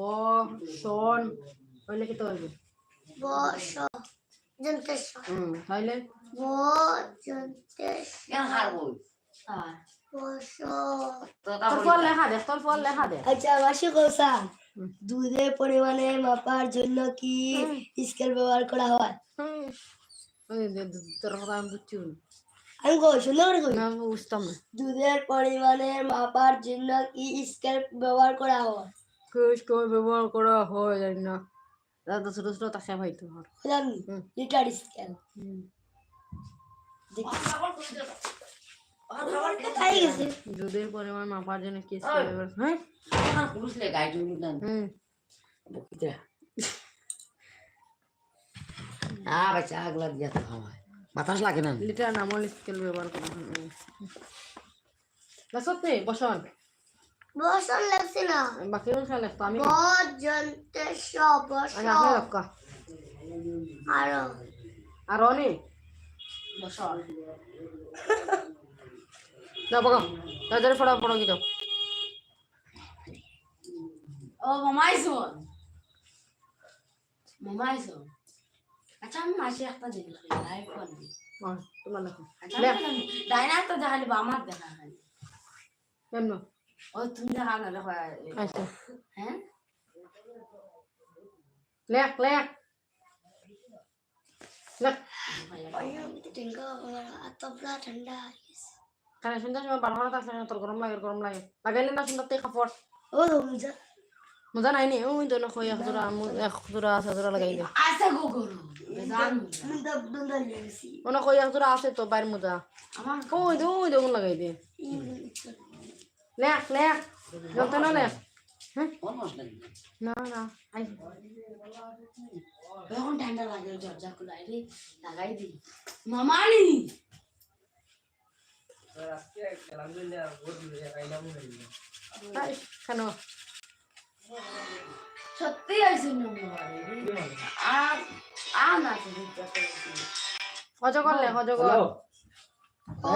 বসন হইলে কি তো হইবে বস জন্তেশ হুম হইলে? ব জন্তেশ কেন হারবো? আচ্ছা। দুধের পরিমাণে মাপার জন্য কি স্কেল ব্যবহার করা হয়? আমি। সুন্দর করে কই বুঝতাম দুধের পরিমাণে মাপার জন্য কি স্কেল ব্যবহার করা হয়? কই ব্যবহার করা হয় জানি না দাদা ছোট ছোট তাকে ভাই তোমার জানি লিটার স্কেল দুধের পরিমাণ মাপার জন্য কি হ্যাঁ বুঝলে গাইড না হুম বকিতে না বাচ্চা আগলা দিয়া তো খাওয়ায় বাতাস লাগে না লিটার নামল স্কেল ব্যবহার করা হয় সত্যি বসন বসন লাগছে না। বাকি কোন খেলা তো আমি ব জন্তেশ বস আমি আপনি রক্কা আরও আর অনি? বসন না বকা। তাদের ফড়া ফড়া কি দাও। ও মামাইছন মামাইছন আচ্ছা আমি মাসে একটা দেখি লাইভ করবি আহ, তোমার লেখো। আচ্ছা ডাইনা তো দেখালি বা আমার দেখা খালি কেমন? আচ্ছা। হ্যাঁ? লেখ লেখ। কারণ সুন্দর সময় বারো হাজার থাকলে তোর গরম লাগে গরম লাগে? লাগাইলে না সুন্দর থেকে কাপড়। ও রমজা মজা নাই নি ওই তো না কই এক জোড়া এক জোড়া আছে জোড়া লাগাই দে। আচ্ছা গো মনে কই এক জোড়া আছে তো বাইর মোজা। আমার ওই দে ওই লাগাই দে। লেখ লেখ না লেখ হ্যাঁ কোন না না এখন ঠান্ডা লাগে জর্জা করে আইলে লাগাই দি মামানি কেন সত্যি আইছে আর আর না অজগর লেখ অজগর ও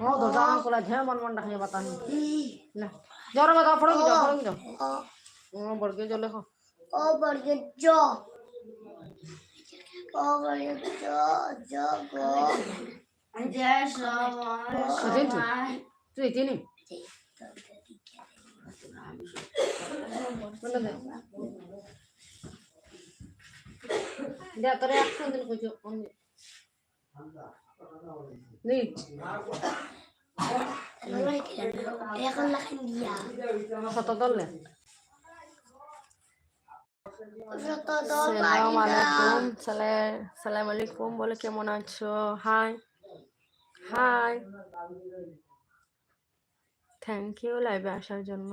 ও দরজা খোলা ঝে মন মন ডাকিয়ে বাতান না জ্বর বাতা ফড়ো কি দাও ফড়ো কি দাও ও বড়কে জল লেখো ও বর্গে জ ও বর্গে জ জ গো জয় সবার কদিন তুই? তুই কত দল সালাম আলাইকুম সালাম আলাইকুম বলে কেমন আছো হাই হাই থ্যাংক ইউ লাইভে আসার জন্য।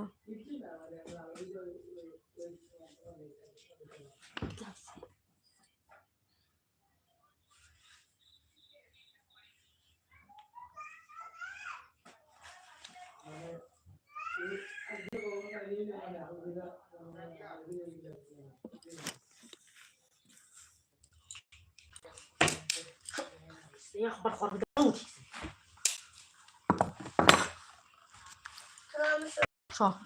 你好好说